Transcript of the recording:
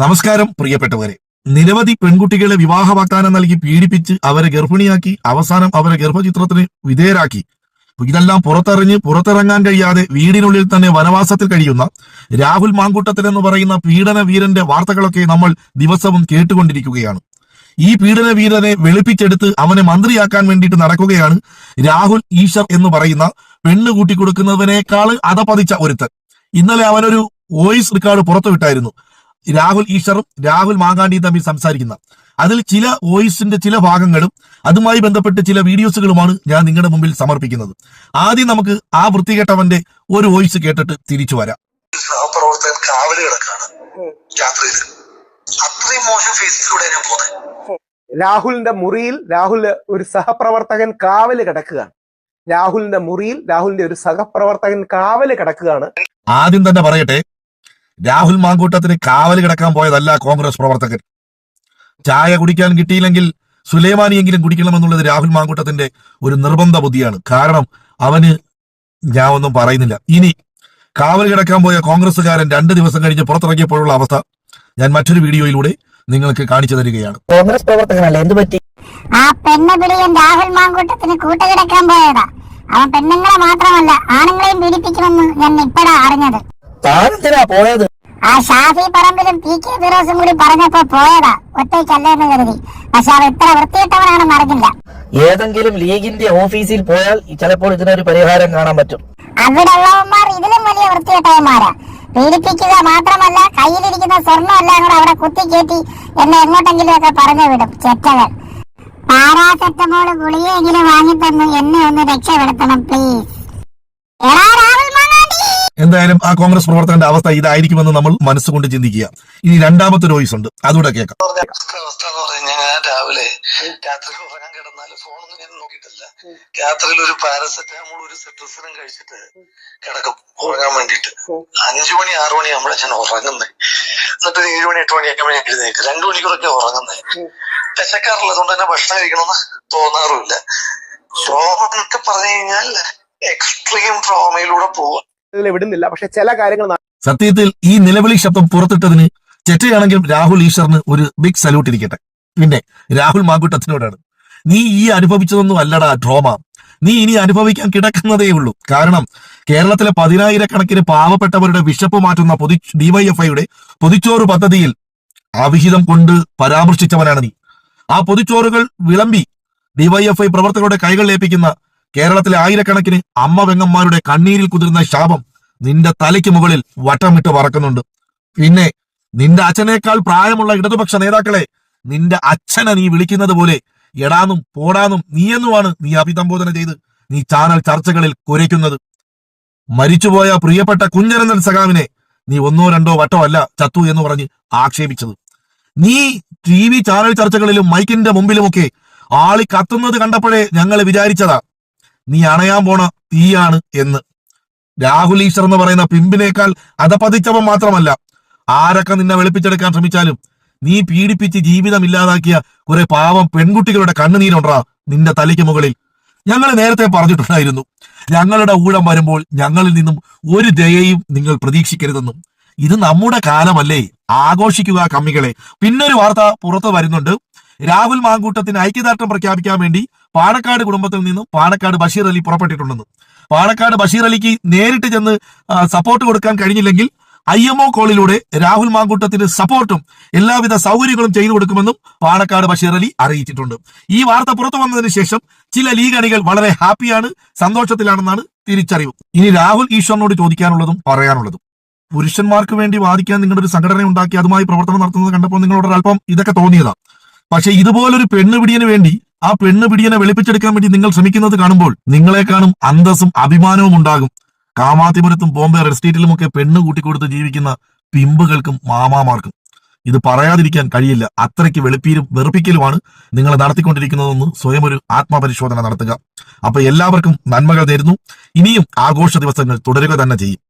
നമസ്കാരം പ്രിയപ്പെട്ടവരെ. നിരവധി പെൺകുട്ടികളെ വിവാഹ വാഗ്ദാനം നൽകി പീഡിപ്പിച്ച് അവരെ ഗർഭിണിയാക്കി അവസാനം അവരെ ഗർഭചിത്രത്തിന് വിധേയരാക്കി. ഇതെല്ലാം പുറത്തറിഞ്ഞ് പുറത്തിറങ്ങാൻ കഴിയാതെ വീടിനുള്ളിൽ തന്നെ വനവാസത്തിൽ കഴിയുന്ന രാഹുൽ മാങ്കൂട്ടത്തിൽ എന്ന് പറയുന്ന പീഡന വീരന്റെ വാർത്തകളൊക്കെ നമ്മൾ ദിവസവും കേട്ടുകൊണ്ടിരിക്കുകയാണ്. ഈ പീഡന വീരനെ വെളുപ്പിച്ചെടുത്ത് അവനെ മന്ത്രിയാക്കാൻ വേണ്ടിയിട്ട് നടക്കുകയാണ് രാഹുൽ ഈശ്വർ എന്ന് പറയുന്ന പെണ്ണ് കൂട്ടിക്കൊടുക്കുന്നവനേക്കാൾ അതപതിച്ച ഒരുത്തൻ. ഇന്നലെ അവനൊരു വോയിസ് റെക്കോർഡ് പുറത്തുവിട്ടായിരുന്നു. രാഹുൽ ഈശ്വറും രാഹുൽ മാങ്ങാണ്ടിയും തമ്മിൽ സംസാരിക്കുന്ന. അതിൽ ചില വോയിസിന്റെ ചില ഭാഗങ്ങളും അതുമായി ബന്ധപ്പെട്ട് ചില വീഡിയോസുകളുമാണ് ഞാൻ നിങ്ങളുടെ മുമ്പിൽ സമർപ്പിക്കുന്നത്. ആദ്യം നമുക്ക് ആ വൃത്തികെട്ടവന്റെ ഒരു വോയിസ് കേട്ടിട്ട് തിരിച്ചു വരാം. സഹപ്രവർത്തകൻ കാവൽ കിടക്കാണ് രാത്രിയിൽ. അത്രയും മോശം ഫേസിലൂടെ ഞാൻ പോകുന്നത് രാഹുലിന്റെ മുറിയിൽ രാഹുൽ ഒരു സഹപ്രവർത്തകൻ കാവൽ കിടക്കുകയാണ്. രാഹുലിന്റെ മുറിയിൽ രാഹുലിന്റെ ഒരു സഹപ്രവർത്തകൻ കാവൽ കിടക്കുകയാണ്. ആദ്യം തന്നെ പറയട്ടെ രാഹുൽ മാങ്കൂട്ടത്തിന് കാവൽ കിടക്കാൻ പോയതല്ല കോൺഗ്രസ് പ്രവർത്തകർ ചായ കുടിക്കാൻ കിട്ടിയില്ലെങ്കിൽ സുലൈമാനിയെങ്കിലും കുടിക്കണമെന്നുള്ളത് രാഹുൽ മാങ്കൂട്ടത്തിന്റെ ഒരു നിർബന്ധ ബുദ്ധിയാണ്. കാരണം അവന് ഞാൻ ഒന്നും പറയുന്നില്ല. ഇനി കാവൽ കിടക്കാൻ പോയ കോൺഗ്രസ്സുകാരൻ രണ്ട് ദിവസം കഴിഞ്ഞ് പുറത്തിറങ്ങിയപ്പോഴുള്ള അവസ്ഥ ഞാൻ മറ്റൊരു വീഡിയോയിലൂടെ നിങ്ങൾക്ക് കാണിച്ചു തരികയാണ്. കോൺഗ്രസ് പ്രവർത്തകനല്ല? എന്ത് പറ്റി? ആ രാഹുൽ മാങ്കൂട്ടത്തിന് കൂട്ടുകിടക്കാൻ പോയതാ. അവൻ പെണ്ണുങ്ങളെ മാത്രമല്ല ആണുങ്ങളെയും പീഡിപ്പിക്കുമെന്ന് ഞാൻ ഇപ്പഴാ അറിഞ്ഞത്. താനെന്തിനാ പോയത്? ആ ഷാഫി പറമ്പിലും പി കെ ഫിറോസും കൂടി പറഞ്ഞപ്പോ പോയതാ. ഒറ്റയ്ക്കല്ലെന്ന് കരുതി. പക്ഷെ അവ ഇത്ര വൃത്തിയിട്ടവനാണെന്ന് അറിഞ്ഞില്ല ഏതെങ്കിലും ലീഗിന്റെ ഓഫീസിൽ പോയാൽ ചിലപ്പോൾ ഇതിനൊരു പരിഹാരം കാണാൻ പറ്റും. അവിടെ ഉള്ളവന്മാർ ഇതിലും വലിയ വൃത്തിയിട്ടവന്മാരാ. പീഡിപ്പിക്കുക മാത്രമല്ല കയ്യിലിരിക്കുന്ന സ്വർണം എല്ലാം കൂടെ അവിടെ കുത്തിക്കേറ്റി എന്നെ എങ്ങോട്ടെങ്കിലും ഒക്കെ പറഞ്ഞു വിടും ചെറ്റകൾ. പാരാസെറ്റമോൾ ഗുളികയെങ്കിലും വാങ്ങിത്തന്നു എന്നെ ഒന്ന് രക്ഷപ്പെടുത്തണം പ്ലീസ് എന്തായാലും ആ കോൺഗ്രസ് പ്രവർത്തകന്റെ അവസ്ഥ ഇതായിരിക്കുമെന്ന് നമ്മൾ മനസ്സുകൊണ്ട് ചിന്തിക്കുക. ഇനി രണ്ടാമത്തെ വോയിസ് ഉണ്ട്. അതുകൂടെ കേൾക്കാം. രാവിലെ രാത്രി ഉറങ്ങാൻ കിടന്നാൽ ഫോണൊന്നും ഞാൻ നോക്കിയിട്ടില്ല. രാത്രിയിൽ ഒരു പാരസെറ്റാമോൾ ഒരു സിട്രസിനും കഴിച്ചിട്ട് കിടക്കും ഉറങ്ങാൻ വേണ്ടിട്ട് അഞ്ചു മണി ആറു മണി ആകുമ്പോഴാണ് ഞാൻ ഉറങ്ങുന്നത് എന്നിട്ട് ഏഴ് മണി എട്ട് മണി ആകുമ്പോൾ ഞാൻ എഴുന്നേക്ക് രണ്ടു മണിക്കൂറൊക്കെ ഉറങ്ങുന്നത് വിശക്കാറുള്ളത് കൊണ്ട് തന്നെ ഭക്ഷണം കഴിക്കണമെന്ന് തോന്നാറുമില്ല. ട്രോമ എന്നൊക്കെ പറഞ്ഞു കഴിഞ്ഞാൽ എക്സ്ട്രീം ട്രോമയിലൂടെ പോവുക. വിടുന്നില്ല. പക്ഷെ ചില കാര്യങ്ങൾ സത്യത്തിൽ ഈ നിലവിളി ശബ്ദം പുറത്തിട്ടതിന് ചെറ്റയാണെങ്കിലും രാഹുൽ ഈശ്വറിന് ഒരു ബിഗ് സല്യൂട്ട് ഇരിക്കട്ടെ. പിന്നെ രാഹുൽ മാങ്കുട്ടത്തിനോടാണ്. നീ ഈ അനുഭവിച്ചതൊന്നും അല്ലടാ ഡ്രോമ നീ ഇനി അനുഭവിക്കാൻ കിടക്കുന്നതേ ഉള്ളൂ. കാരണം കേരളത്തിലെ പതിനായിരക്കണക്കിന് പാവപ്പെട്ടവരുടെ വിശപ്പ് മാറ്റുന്ന പൊതി ഡിവൈഎഫ്ഐയുടെ പൊതിച്ചോറ് പദ്ധതിയിൽ അവിഹിതം കൊണ്ട് പരാമർശിച്ചവനാണ് നീ. ആ പൊതിച്ചോറുകൾ വിളമ്പി ഡിവൈഎഫ്ഐ പ്രവർത്തകരുടെ കൈകൾ ഏൽപ്പിക്കുന്ന കേരളത്തിലെ ആയിരക്കണക്കിന് അമ്മ വെങ്ങന്മാരുടെ കണ്ണീരിൽ കുതിർന്ന ശാപം നിന്റെ തലയ്ക്ക് മുകളിൽ വട്ടമിട്ട് പറക്കുന്നുണ്ട്. പിന്നെ നിന്റെ അച്ഛനേക്കാൾ പ്രായമുള്ള ഇടതുപക്ഷ നേതാക്കളെ നിന്റെ അച്ഛനെ നീ വിളിക്കുന്നത് പോലെ എടാന്നും പോടാന്നും നീയെന്നുമാണ് നീ അഭിസംബോധന ചെയ്ത് നീ ചാനൽ ചർച്ചകളിൽ കുരയ്ക്കുന്നത്. മരിച്ചുപോയ പ്രിയപ്പെട്ട കുഞ്ഞനന്ദൻ സഖാവിനെ നീ ഒന്നോ രണ്ടോ വട്ടോ അല്ല ചത്തു എന്ന് പറഞ്ഞ് ആക്ഷേപിച്ചത്. നീ ടി വി ചാനൽ ചർച്ചകളിലും മൈക്കിന്റെ മുമ്പിലുമൊക്കെ ആളി കത്തുന്നത് കണ്ടപ്പോഴേ ഞങ്ങൾ വിചാരിച്ചതാ നീ അണയാൻ പോണ തീയാണ് എന്ന്. രാഹുൽ ഈശ്വർ എന്ന് പറയുന്ന പിമ്പിനേക്കാൾ അതപതിച്ചവൻ മാത്രമല്ല. ആരൊക്കെ നിന്നെ വെളുപ്പിച്ചെടുക്കാൻ ശ്രമിച്ചാലും നീ പീഡിപ്പിച്ച് ജീവിതം ഇല്ലാതാക്കിയ കുറെ പാവം പെൺകുട്ടികളുടെ കണ്ണുനീരുണ്ടാ നിന്റെ തലയ്ക്ക് മുകളിൽ. ഞങ്ങൾ നേരത്തെ പറഞ്ഞിട്ടുണ്ടായിരുന്നു. ഞങ്ങളുടെ ഊഴം വരുമ്പോൾ ഞങ്ങളിൽ നിന്നും ഒരു ദയയും നിങ്ങൾ പ്രതീക്ഷിക്കരുതെന്നും. ഇത് നമ്മുടെ കാലമല്ലേ? ആഘോഷിക്കുക കമ്മികളെ. പിന്നൊരു വാർത്ത പുറത്തു വരുന്നുണ്ട്. രാഹുൽ മാങ്കൂട്ടത്തിന് ഐക്യദാർഢ്യം പ്രഖ്യാപിക്കാൻ വേണ്ടി പാണക്കാട് കുടുംബത്തിൽ നിന്നും പാണക്കാട് ബഷീർ അലി പുറപ്പെട്ടിട്ടുണ്ടെന്ന്. പാണക്കാട് ബഷീർ അലിക്ക് നേരിട്ട് ചെന്ന് സപ്പോർട്ട് കൊടുക്കാൻ കഴിഞ്ഞില്ലെങ്കിൽ ഐ എം ഒ കോളിലൂടെ രാഹുൽ മാങ്കൂട്ടത്തിന് സപ്പോർട്ടും എല്ലാവിധ സൗകര്യങ്ങളും ചെയ്തു കൊടുക്കുമെന്നും പാണക്കാട് ബഷീർ അലി അറിയിച്ചിട്ടുണ്ട്. ഈ വാർത്ത പുറത്തു വന്നതിന് ശേഷം ചില ലീഗ് അണികൾ വളരെ ഹാപ്പിയാണ് സന്തോഷത്തിലാണെന്നാണ് തിരിച്ചറിവ്. ഇനി രാഹുൽ ഈശ്വറിനോട് ചോദിക്കാനുള്ളതും പറയാനുള്ളതും. പുരുഷന്മാർക്ക് വേണ്ടി വാദിക്കാൻ നിങ്ങളുടെ ഒരു സംഘടന ഉണ്ടാക്കി അതുമായി പ്രവർത്തനം നടത്തുന്നത് കണ്ടപ്പോൾ നിങ്ങളോട് അല്പം ഇതൊക്കെ തോന്നിയതാ. പക്ഷെ ഇതുപോലൊരു പെണ്ണ് പെണ്ണുപിടിയന് വേണ്ടി ആ പെണ്ണ് പെണ്ണുപിടിയനെ വെളുപ്പിച്ചെടുക്കാൻ വേണ്ടി നിങ്ങൾ ശ്രമിക്കുന്നത് കാണുമ്പോൾ നിങ്ങളെ കാണും അന്തസ്സും അഭിമാനവും ഉണ്ടാകും. കാമാതിപുരത്തും ബോംബെ റെഡ് സ്റ്റേറ്റിലുമൊക്കെ പെണ്ണ് കൂട്ടിക്കൊടുത്ത് ജീവിക്കുന്ന പിമ്പുകൾക്കും മാമാമാർക്കും. ഇത് പറയാതിരിക്കാൻ കഴിയില്ല. അത്രയ്ക്ക് വെളുപ്പീരും വെറുപ്പിക്കലുമാണ് നിങ്ങൾ നടത്തിക്കൊണ്ടിരിക്കുന്നതെന്ന് സ്വയം ഒരു ആത്മപരിശോധന നടത്തുക. അപ്പൊ എല്ലാവർക്കും നന്മകൾ തരുന്നു. ഇനിയും ആഘോഷ ദിവസങ്ങൾ തുടരുക തന്നെ ചെയ്യും.